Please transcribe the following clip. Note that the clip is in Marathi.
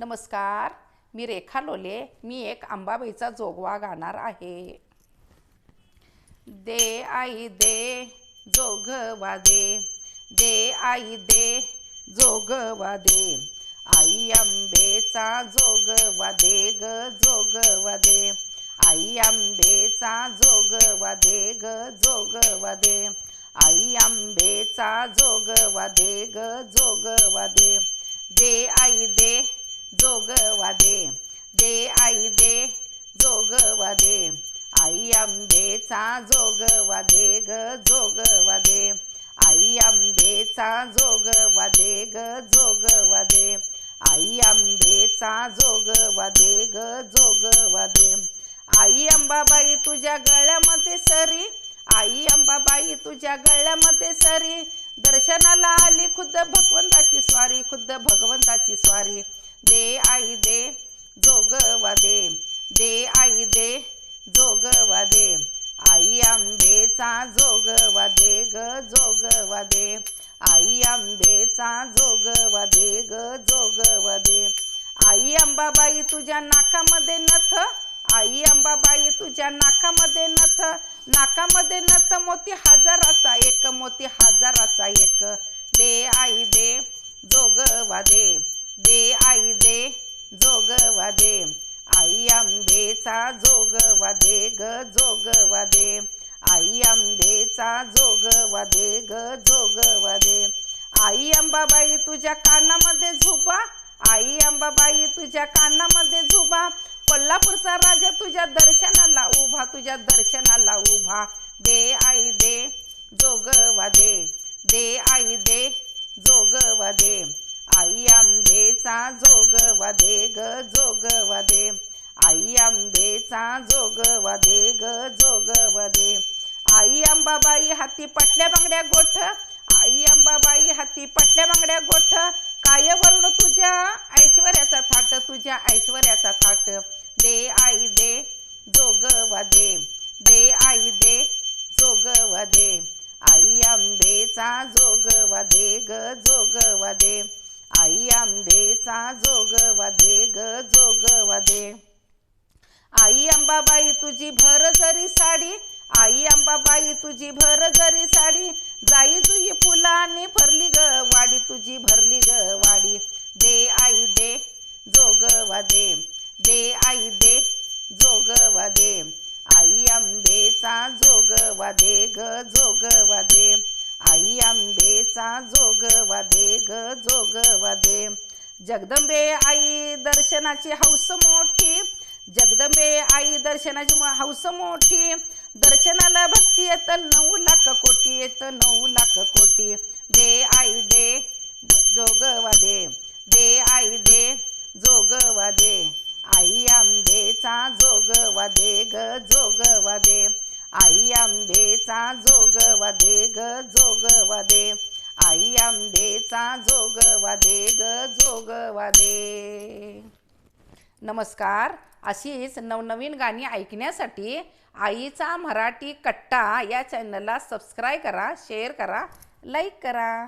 नमस्कार मी रेखा लोले. मी एक अंबाबाईचा जोगवा गाणार आहे. दे आई दे जोगवा दे. दे आई दे जोगवा दे. आई आंबेचा जोगवा दे ग जोगवा दे. आई आंबेचा जोगवा दे ग जोगवा दे. आई आंबेचा जोगवा दे ग जोगवा दे. दे आई दे जोगवा दे दे आई दे जोगवा दे आई आंबेचा जोगवा दे ग जोगवा दे आई आंबेचा जोगवा दे ग जोगवा दे आई आंबेचा जोगवा दे ग जोगवा दे आई अंबाबाई तुझ्या गळ्यामध्ये सरी. आई अंबाबाई तुझ्या गळ्यामध्ये सरी. दर्शनाला आली खुद्द भगवंताची स्वारी खुद्द भगवंताची स्वारी. दे आई दे जोगवा दे. दे आई दे जोगवा दे. आई आंबेचा जोगवा दे ग जोगवा दे. आई आंबेचा जोगवा दे ग जोगवा दे. आई अंबाबाई तुझ्या नाकामध्ये नथ. आई अंबाबाई तुझ्या नाकामध्ये नथ. नाकामध्ये नथ मोती हजाराचा एक मोती हजाराचा एक. दे आई दे जोगवा दे. दे आई दे जोगवा दे आई आंबेचा जोगवा दे ग जोगवा दे आई आंबेचा जोगवा दे ग जोगवा दे आई अंबाबाई तुझ्या कानामध्ये झुबा आई अंबाबाई तुझ्या कानामध्ये झुबा कोल्हापूरचा राजा तुझ्या दर्शनाला उभा तुझ्या दर्शनाला उभा. दे आई दे. जोगवा दे दे आई दे. जोगवा दे आई आंबेचा जोग वादे ग जोग वादे आई आंबेचा जोग वादे ग जोग वादे आई अंबाबाई हाती पटल्या बांगड्या गोठ. आई अंबाबाई हाती पटल्या बांगड्या गोठ. काय वर्ण तुझ्या ऐश्वर्याचा थाट तुझ्या ऐश्वर्याचा थाट. दे आई दे जोग दे दे आई दे जोग दे आई आंबेचा जोग वादे ग जोग वादे आई आंबेचा जोगवा दे ग जोगवा दे आई अंबाबाई तुझी भर जरी साडी. आई अंबाबाई तुझी भर जरी साडी. जाई जुई फुलाने भरली ग वाडी तुझी भरली ग वाडी. दे आई दे जोगवा दे दे आई दे जोगवा दे आई आंबेचा जोगवा दे ग जोगवा दे आई आंबेचा जोगवा दे ग जोगवा दे जगदंबे आई दर्शनाची हौस मोठी. जगदंबे आई दर्शनाची हौस मोठी. दर्शनाला भक्ती येत नऊ लाख कोटी येत नऊ लाख कोटी. दे आई दे जोगवा दे दे आई दे जोगवा दे आई आंबेचा जोगवा दे ग जोगवा दे आई आंबेचा जोग दे ग जोग दे आई आंबेचा जोग दे ग जोग दे नमस्कार. अशीच नवनवीन गाणी ऐकण्यासाठी आईचा मराठी कट्टा या चॅनलला सबस्क्राईब करा शेअर करा लाईक करा.